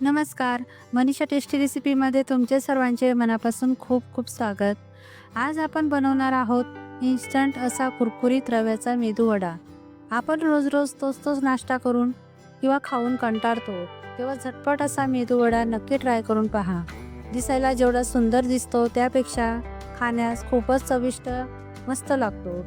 नमस्कार. मनीषा टेस्टी रेसिपीमध्ये तुमचे सर्वांचे मनापासून खूप खूप स्वागत. आज आपण बनवणार आहोत इन्स्टंट असा कुरकुरीत रव्याचा मेदूवडा आपण रोज रोज तोच तोच नाश्ता करून किंवा खाऊन कंटाळतो. तेव्हा झटपट असा मेदूवडा नक्की ट्राय करून पहा. दिसायला जेवढा सुंदर दिसतो त्यापेक्षा खाण्यास खूपच चविष्ट मस्त लागतो.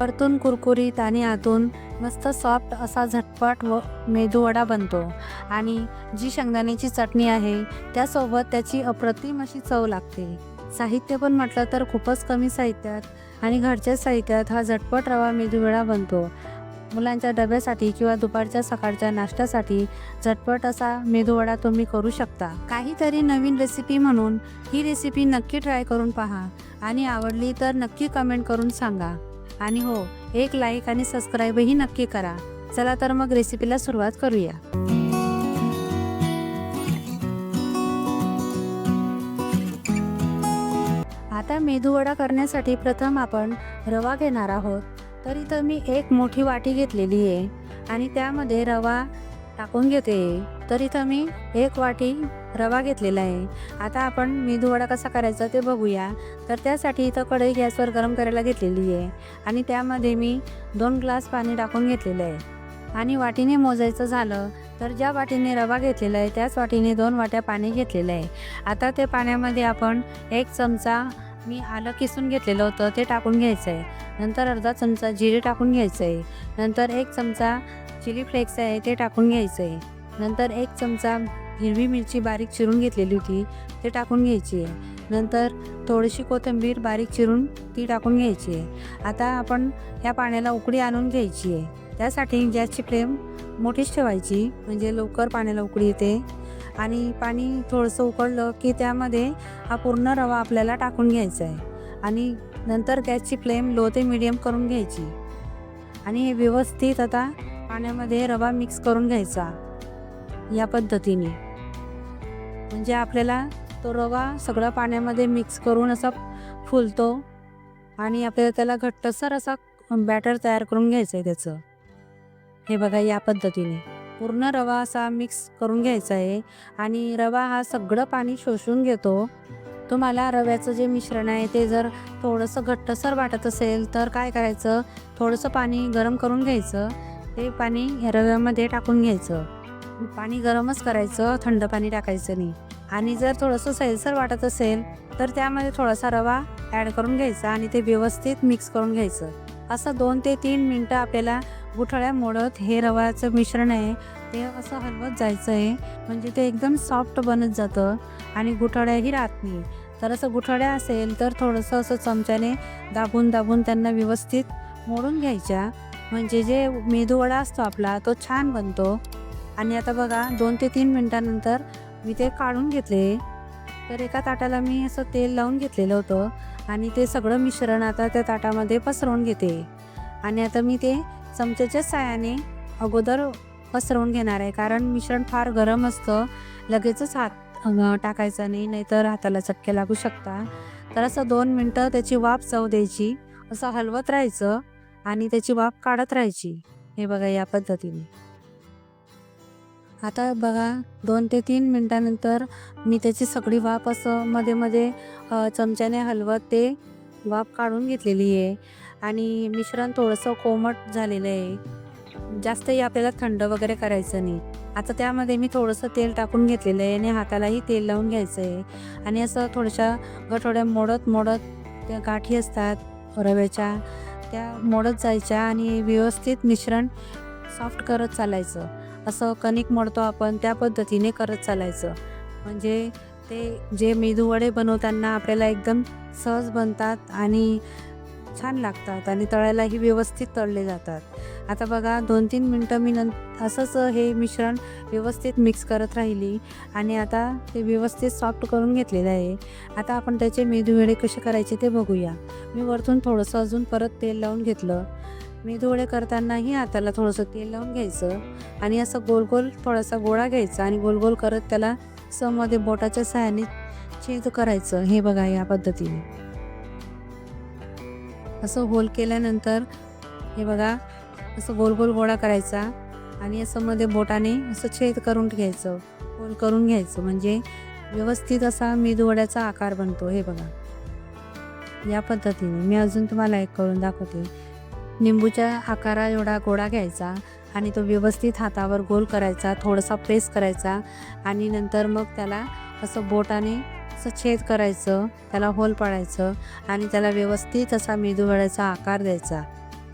परतून कुरकुरीत आणि आतून मस्त सॉफ्ट असा झटपट व मेदूवडा बनतो. आणि जी शेंगदाण्याची चटणी आहे त्यासोबत त्याची अप्रतिम अशी चव लागते. साहित्य पण म्हटलं तर खूपच कमी साहित्यात आणि घरच्या साहित्यात हा झटपट रवा मेदूवडा बनतो. मुलांच्या डब्यासाठी किंवा दुपारच्या सकाळच्या नाश्त्यासाठी झटपट असा मेदूवडा तुम्ही करू शकता. काहीतरी नवीन रेसिपी म्हणून ही रेसिपी नक्की ट्राय करून पहा आणि आवडली तर नक्की कमेंट करून सांगा. आणि हो एक लाईक आणि सबस्क्राईबही नक्की करा. चला तर मग रेसिपीला सुरुवात करूया. आता मेदूवडा करण्यासाठी प्रथम आपण रवा घेणार आहोत. तर इथं मी एक मोठी वाटी घेतलेली आहे. आणि त्यामध्ये रवा टाकून घेते. तर इथं मी एक वाटी रवा घेतलेला आहे. आता आपण मेदूवडा कसा करायचा ते बघूया. तर त्यासाठी इथं कढई गॅसवर गरम करायला घेतलेली आहे. आणि त्यामध्ये मी दोन ग्लास पाणी टाकून घेतलेलं आहे. आणि वाटीने मोजायचं झालं तर ज्या वाटीने रवा घेतलेला आहे त्याच वाटीने दोन वाट्या पाणी घेतलेलं आहे. आता ते पाण्यामध्ये आपण एक चमचा मी आलं किसून घेतलेलं होतं ते टाकून घ्यायचं आहे नंतर अर्धा चमचा जिरे टाकून घ्यायचं आहे नंतर एक चमचा चिली फ्लेक्स आहे ते टाकून घ्यायचं आहे नंतर एक चमचा हिरवी मिरची बारीक चिरून घेतलेली होती ते टाकून घ्यायची आहे. नंतर थोडीशी कोथिंबीर बारीक चिरून ती टाकून घ्यायची आहे. आता आपण ह्या पाण्याला उकळी आणून घ्यायची आहे. त्यासाठी गॅसची फ्लेम मोठीच ठेवायची म्हणजे लवकर पाण्याला उकळी येते. आणि पाणी थोडंसं उकळलं की त्यामध्ये हा पूर्ण रवा आपल्याला टाकून घ्यायचा आहे. आणि नंतर गॅसची फ्लेम लो ते मिडियम करून घ्यायची. आणि हे व्यवस्थित आता पाण्यामध्ये रवा मिक्स करून घ्यायचा. या पद्धतीने. म्हणजे आपल्याला तो रवा सगळा पाण्यामध्ये मिक्स करून असा फुलतो आणि आपल्याला त्याला घट्टसर असा बॅटर तयार करून घ्यायचं आहे त्याचं. हे बघा या पद्धतीने. पूर्ण रवा असा मिक्स करून घ्यायचा आहे आणि रवा हा सगळं पाणी शोषून घेतो. तुम्हाला रव्याचं जे मिश्रण आहे ते जर थोडंसं घट्टसर वाटत असेल तर काय करायचं? थोडंसं पाणी गरम करून घ्यायचं. ते पाणी ह्या रव्यामध्ये टाकून घ्यायचं. पाणी गरमच करायचं थंड पाणी टाकायचं नाही. आणि जर थोडंसं सैलसर वाटत असेल तर त्यामध्ये थोडासा रवा ॲड करून घ्यायचा आणि ते व्यवस्थित मिक्स करून घ्यायचं. असं दोन ते तीन मिनटं आपल्याला गुठळ्या मोडत हे रव्याचं मिश्रण आहे ते असं हलवत जायचं आहे. म्हणजे ते एकदम सॉफ्ट बनत जातं आणि गुठळ्याही राहत नाही. तर असं गुठळ्या असेल तर थोडंसं असं चमच्याने दाबून दाबून त्यांना व्यवस्थित मोडून घ्यायच्या. म्हणजे जे मेदूवडा असतो आपला तो छान बनतो. आणि आता बघा दोन ते तीन मिनटानंतर मी ते काढून घेतले. तर एका ताटाला मी असं तेल लावून घेतलेलं होतं. आणि ते सगळं मिश्रण आता त्या ताटामध्ये पसरवून घेते. आणि आता मी ते चमच्याच्या सायाने अगोदर पसरवून घेणार आहे. कारण मिश्रण फार गरम असतं. लगेचच हात टाकायचा नाही नाहीतर हाताला चटके लागू शकता. तर असं दोन मिनटं त्याची वाफ चव द्यायची. असं हलवत राहायचं. आणि त्याची वाफ काढत राहायची. हे बघा या पद्धतीने. आता बघा दोन ते तीन मिनटानंतर मी त्याची सगळी वाफ असं मध्ये मध्ये चमच्याने हलवत ते वाफ काढून घेतलेली आहे. आणि मिश्रण थोडंसं कोमट झालेलं आहे. जास्तही आपल्याला थंड वगैरे करायचं नाही. आता त्यामध्ये मी थोडंसं तेल टाकून घेतलेलं आहे आणि हातालाही तेल लावून घ्यायचं आहे. आणि असं थोड्याशा गठोड्या मोडत मोडत त्या गाठी असतात रव्याच्या. त्या मोडत जायच्या आणि व्यवस्थित मिश्रण सॉफ्ट करत चालायचं. असं कणिक मोडतो आपण त्या पद्धतीने करत चालायचं. म्हणजे ते जे मेदूवडे बनवताना आपल्याला एकदम सहज बनतात आणि छान लागतात आणि तळायलाही व्यवस्थित तळले जातात. आता बघा दोन तीन मिनटं मी नं असंच हे मिश्रण व्यवस्थित मिक्स करत राहिली आणि आता ते व्यवस्थित सॉफ्ट करून घेतलेलं आहे. आता आपण त्याचे मेदूवडे कसे करायचे ते बघूया. मी वरतून थोडंसं अजून परत तेल लावून घेतलं. मेदूवडे करतानाही हाताला थोडंसं तेल लावून घ्यायचं आणि असं गोल गोल थोडासा गोळा घ्यायचा आणि गोल गोल करत त्याला सममध्ये बोटाच्या सहाय्याने छेद करायचं. हे बघा या पद्धतीने. असं होल केल्यानंतर हे बघा असं गोल गोल गोळा करायचा आणि असं मध्ये बोटाने असं छेद करून घ्यायचं गोल करून घ्यायचं. म्हणजे व्यवस्थित असा मेदूवड्याचा आकार बनतो हे बघा. या पद्धतीने. मी अजून तुम्हाला एक करून दाखवते. निंबूच्या आकारा एवढा गोळा घ्यायचा आणि तो व्यवस्थित हातावर गोल करायचा थोडासा प्रेस करायचा आणि नंतर मग त्याला असं बोटाने असं छेद करायचं त्याला होल पाडायचं आणि त्याला व्यवस्थित असा मेदूवड्याचा आकार द्यायचा.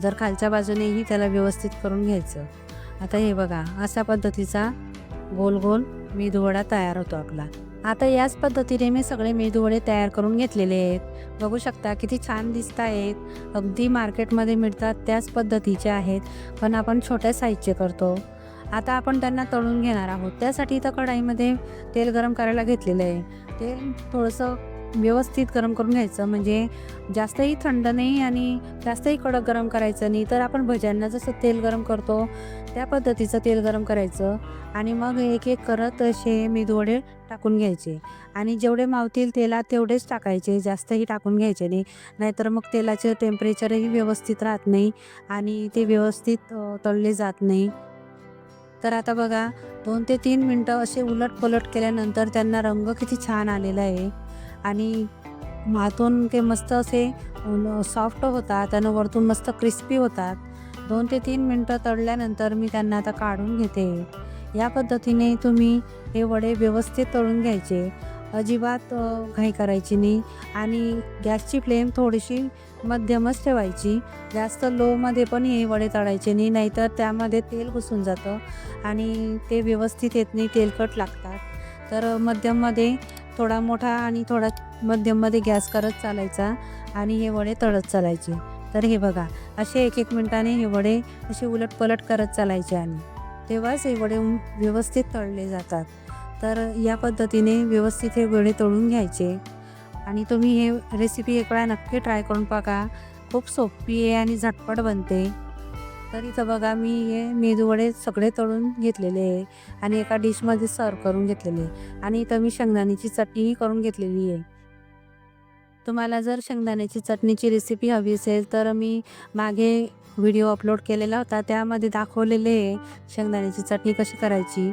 जर खालच्या बाजूनेही त्याला व्यवस्थित करून घ्यायचं. आता हे बघा अशा पद्धतीचा गोल गोल मेदूवडा तयार होतो आपला. आता याच पद्धतीने मी सगळे मेदूवडे तयार करून घेतलेले आहेत. बघू शकता किती छान दिसत आहेत अगदी मार्केटमध्ये मिळतात त्याच पद्धतीचे आहेत पण आपण छोट्या साईजचे करतो. आता आपण त्यांना तळून घेणार आहोत. त्यासाठी इथं कढाईमध्ये तेल गरम करायला घेतलेलं आहे. तेल थोडंसं व्यवस्थित गरम करून घ्यायचं. म्हणजे जास्तही थंड नाही आणि जास्तही कडक गरम करायचं नाही. तर आपण भज्यांना जसं तेल गरम करतो त्या पद्धतीचं तेल गरम करायचं. आणि मग एक एक करत असे मेदूवडे टाकून घ्यायचे. आणि जेवढे मावतील तेलात तेवढेच टाकायचे. जास्तही टाकून घ्यायचे नाही. नाहीतर मग तेलाचं टेम्परेचरही व्यवस्थित राहत नाही आणि ते व्यवस्थित तळले जात नाही. तर आता बघा दोन ते तीन मिनटं असे उलट पलट केल्यानंतर त्यांना रंग किती छान आलेला आहे. आणि मातून ते मस्त असे सॉफ्ट होतात त्यानं वरतून मस्त क्रिस्पी होतात. दोन ते तीन मिनटं तळल्यानंतर मी त्यांना आता काढून घेते. या पद्धतीने तुम्ही हे वडे व्यवस्थित तळून घ्यायचे. अजिबात घाई करायची नाही. आणि गॅसची फ्लेम थोडीशी मध्यमच ठेवायची. जास्त लोमध्ये पण हे वडे तळायचे नाही नाहीतर त्यामध्ये तेल घुसून जातं आणि ते व्यवस्थित येत नाही तेलकट लागतात. तर मध्यममध्ये थोडा मोठा आणि थोडा मध्यममध्ये गॅस करत चालायचा आणि हे वडे तळत चालायचे. तर हे बघा असे एक एक मिनटाने हे वडे असे उलट पलट करत चालायचे आणि तेव्हाच हे वडे व्यवस्थित तळले जातात. तर या पद्धतीने व्यवस्थित हे वडे तळून घ्यायचे. आणि तुम्ही हे रेसिपी एक वेळा नक्की ट्राय करून बघा. खूप सोपी आहे आणि झटपट बनते. तर इथं बघा मी हे मेदूवडे सगळे तळून घेतलेले आहे आणि एका डिशमध्ये सर्व करून घेतलेले आहे. आणि इथं मी शेंगदाण्याची चटणीही करून घेतलेली आहे. तुम्हाला जर शेंगदाण्याची चटणीची रेसिपी हवी असेल तर मी मागे व्हिडिओ अपलोड केलेला होता. त्यामध्ये दाखवलेले आहे शेंगदाण्याची चटणी कशी करायची.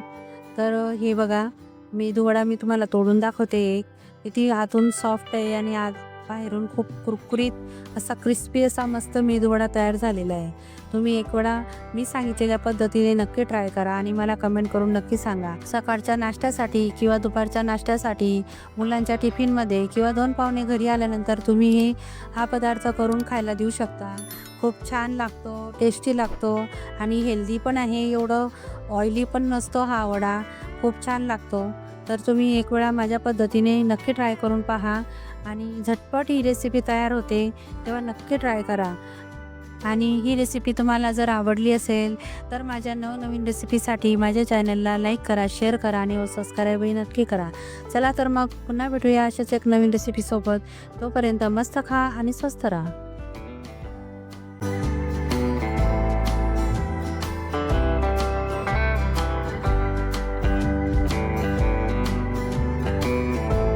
तर हे बघा मेदूवडा मी तुम्हाला तोडून दाखवते. एक किती आतून सॉफ्ट आहे आणि आत बाहेरून खूप कुरकुरीत असा क्रिस्पी असा मस्त मेदूवडा तयार झालेला आहे. तुम्ही एक वेळा मी सांगितलेल्या पद्धतीने नक्की ट्राय करा आणि मला कमेंट करून नक्की सांगा. सकाळच्या नाश्त्यासाठी किंवा दुपारच्या नाश्त्यासाठी मुलांच्या टिफिनमध्ये किंवा दोन पाहुणे घरी आल्यानंतर तुम्ही हे हा पदार्थ करून खायला देऊ शकता. खूप छान लागतो टेस्टी लागतो आणि हेल्दी पण आहे. एवढं ऑइली पण नसतो हा वडा. खूप छान लागतो. तर तुम्ही एक वेळा माझ्या पद्धतीने नक्की ट्राय करून पहा. आणि झटपट ही रेसिपी तयार होते तेव्हा नक्की ट्राय करा. आणि ही रेसिपी तुम्हाला जर आवडली असेल तर माझ्या नवनवीन रेसिपीसाठी माझ्या चॅनलला लाईक करा शेअर करा आणि सबस्क्राईबही नक्की करा. चला तर मग पुन्हा भेटूया अशाच एक नवीन रेसिपीसोबत तोपर्यंत मस्त खा आणि स्वस्त राहा.